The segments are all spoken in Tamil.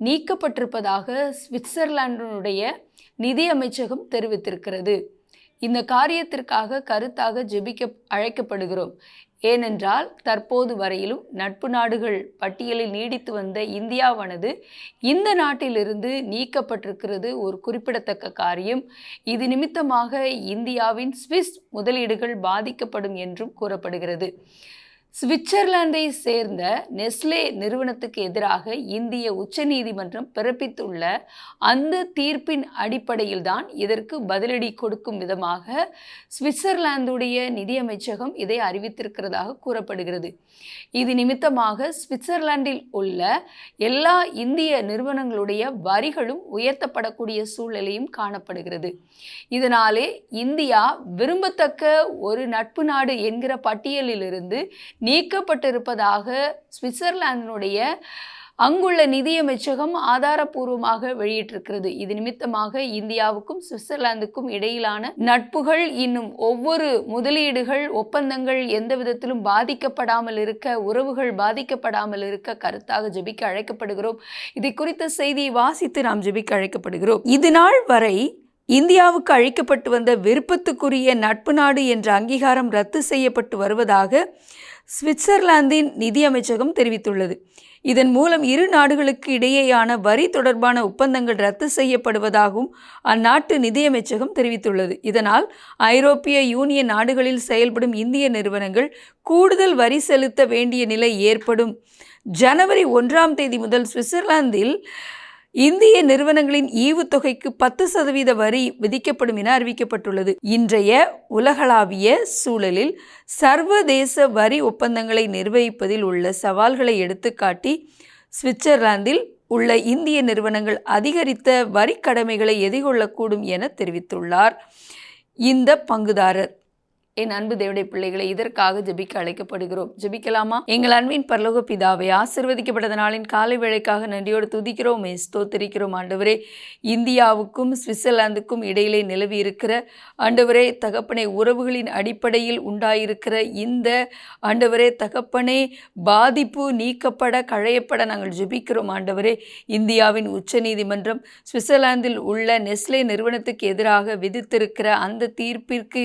நீக்கப்பட்டிருப்பதாக சுவிட்சர்லாண்டினுடைய நிதி அமைச்சகம் தெரிவித்திருக்கிறது. இந்த காரியத்திற்காக கருத்தாக ஜெபிக்க அழைக்கப்படுகிறோம். ஏனென்றால் தற்போது வரையிலும் நட்பு நாடுகள் பட்டியலில் நீடித்து வந்த இந்தியாவானது இந்த நாட்டிலிருந்து நீக்கப்பட்டிருக்கிறது ஒரு குறிப்பிடத்தக்க காரியம். இது நிமித்தமாக இந்தியாவின் ஸ்விஸ் முதலீடுகள் பாதிக்கப்படும் என்றும் கூறப்படுகிறது. சுவிட்சர்லாந்தை சேர்ந்த நெஸ்லே நிறுவனத்துக்கு எதிராக இந்திய உச்சநீதிமன்றம் பிறப்பித்துள்ள அந்த தீர்ப்பின் அடிப்படையில் தான் இதற்கு பதிலடி கொடுக்கும் விதமாக சுவிட்சர்லாந்துடைய நிதியமைச்சகம் இதை அறிவித்திருக்கிறதாக கூறப்படுகிறது. இது நிமித்தமாக சுவிட்சர்லாந்தில் உள்ள எல்லா இந்திய நிறுவனங்களுடைய வரிகளும் உயர்த்தப்படக்கூடிய சூழ்நிலையும் காணப்படுகிறது. இதனாலே இந்தியா விரும்பத்தக்க ஒரு நட்பு நாடு என்கிற பட்டியலிலிருந்து நீக்கப்பட்டிருப்பதாக சுவிட்சர்லாந்தினுடைய அங்குள்ள நிதியமைச்சகம் ஆதாரப்பூர்வமாக வெளியிட்டிருக்கிறது. இது நிமித்தமாக இந்தியாவுக்கும் சுவிட்சர்லாந்துக்கும் இடையிலான நட்புகள் இன்னும் ஒவ்வொரு முதலீடுகள் ஒப்பந்தங்கள் எந்த விதத்திலும் பாதிக்கப்படாமல் இருக்க உறவுகள் பாதிக்கப்படாமல் இருக்க கருத்தாக ஜெபிக்க அழைக்கப்படுகிறோம். இதை குறித்த செய்தியை வாசித்து நாம் ஜெபிக்க அழைக்கப்படுகிறோம். இது நாள் வரை இந்தியாவுக்கு அளிக்கப்பட்டு வந்த விருப்பத்துக்குரிய நட்பு நாடு என்ற அங்கீகாரம் ரத்து செய்யப்பட்டு வருவதாக சுவிட்சர்லாந்தின் நிதியமைச்சகம் தெரிவித்துள்ளது. இதன் மூலம் இரு நாடுகளுக்கு இடையேயான வரி தொடர்பான ஒப்பந்தங்கள் ரத்து செய்யப்படுவதாகவும் அந்நாட்டு நிதியமைச்சகம் தெரிவித்துள்ளது. இதனால் ஐரோப்பிய யூனியன் நாடுகளில் செயல்படும் இந்திய நிறுவனங்கள் கூடுதல் வரி செலுத்த வேண்டிய நிலை ஏற்படும். ஜனவரி ஒன்றாம் தேதி முதல் சுவிட்சர்லாந்தில் இந்திய நிறுவனங்களின் ஈவுத்தொகைக்கு பத்து சதவீத வரி விதிக்கப்படும் என அறிவிக்கப்பட்டுள்ளது. இன்றைய உலகளாவிய சூழலில் சர்வதேச வரி ஒப்பந்தங்களை நிர்வகிப்பதில் உள்ள சவால்களை எடுத்துக்காட்டி சுவிட்சர்லாந்தில் உள்ள இந்திய நிறுவனங்கள் அதிகரித்த வரி கடமைகளை எதிர்கொள்ளக்கூடும் என தெரிவித்துள்ளார். இந்த பங்குதாரர் என் அன்பு தேவடைய பிள்ளைகளை இதற்காக ஜெபிக்க அழைக்கப்படுகிறோம். ஜெபிக்கலாமா? எங்கள் அன்பின் பரலோக பிதாவை ஆசிர்வதிக்கப்பட்ட நாளின் காலை வேளைக்காக நன்றியோடு துதிக்கிறோம் ஸ்தோத்திரிக்கிறோம் ஆண்டவரே. இந்தியாவுக்கும் சுவிட்சர்லாந்துக்கும் இடையிலே நிலவி இருக்கிற ஆண்டவரே தகப்பனை உறவுகளின் அடிப்படையில் உண்டாயிருக்கிற இந்த ஆண்டவரே தகப்பனே பாதிப்பு நீக்கப்பட களையப்பட நாங்கள் ஜெபிக்கிறோம் ஆண்டவரே. இந்தியாவின் உச்சநீதிமன்றம் சுவிட்சர்லாந்தில் உள்ள நெஸ்லே நிறுவனத்துக்கு எதிராக விதித்திருக்கிற அந்த தீர்ப்பிற்கு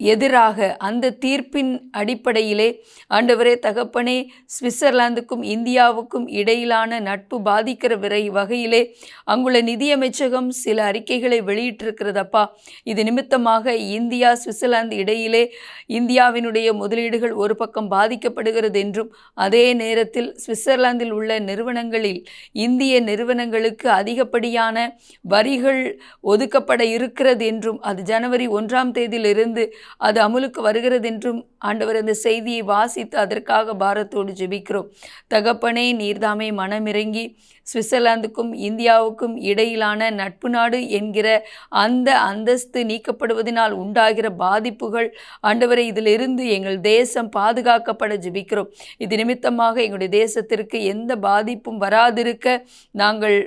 எதிராக அந்த தீர்ப்பின் அடிப்படையிலே ஆண்டவரே தகப்பனே சுவிட்சர்லாந்துக்கும் இந்தியாவுக்கும் இடையிலான நட்பு பாதிக்கிற விரை வகையிலே அங்குள்ள நிதியமைச்சகம் சில அறிக்கைகளை வெளியிட்டிருக்கிறதப்பா. இது நிமித்தமாக இந்தியா சுவிட்சர்லாந்து இடையிலே இந்தியாவினுடைய முதலீடுகள் ஒரு பக்கம் பாதிக்கப்படுகிறது என்றும் அதே நேரத்தில் சுவிட்சர்லாந்தில் உள்ள நிறுவனங்களில் இந்திய நிறுவனங்களுக்கு அதிகப்படியான வரிகள் ஒதுக்கப்பட இருக்கிறது என்றும் அது ஜனவரி ஒன்றாம் தேதியிலிருந்து அது அமுலுக்கு வருகிறது என்றும் ஆண்டவர் அந்த செய்தியை வாசித்து அதற்காக பாரத்தோடு ஜெபிக்கிறோம். தகப்பனே நீர்தாமை மனமிறங்கி சுவிட்சர்லாந்துக்கும் இந்தியாவுக்கும் இடையிலான நட்பு நாடு என்கிற அந்த அந்தஸ்து நீக்கப்படுவதனால் உண்டாகிற பாதிப்புகள் ஆண்டவரை இதிலிருந்து எங்கள் தேசம் பாதுகாக்கப்பட ஜெபிக்கிறோம். இது நிமித்தமாக எங்களுடைய தேசத்திற்கு எந்த பாதிப்பும் வராதிருக்க நாங்கள்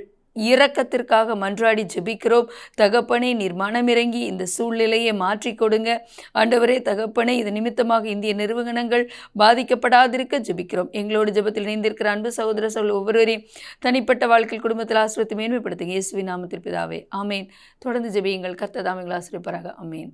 இரக்கத்திற்காக மன்றாடி ஜெபிக்கிறோம். தகப்பனே நீர் மனமிறங்கி இந்த சூழ்நிலையை மாற்றி கொடுங்க. ஆண்டவரே தகப்பனே இது நிமித்தமாக இந்திய நிறுவனங்கள் பாதிக்கப்படாதிருக்க ஜெபிக்கிறோம். எங்களோட ஜெபத்தில் இணைந்திருக்கிற அன்பு சகோதர சொல் ஒவ்வொருவரையும் தனிப்பட்ட வாழ்க்கை குடும்பத்தில் ஆசிரியத்தை மேன்மைப்படுத்துங்க. இயேசுவின் நாமத்தில் பிதாவே. ஆமேன். தொடர்ந்து ஜெபியுங்கள். கர்த்ததாமைகள் ஆசிரியப்பராக அமேன்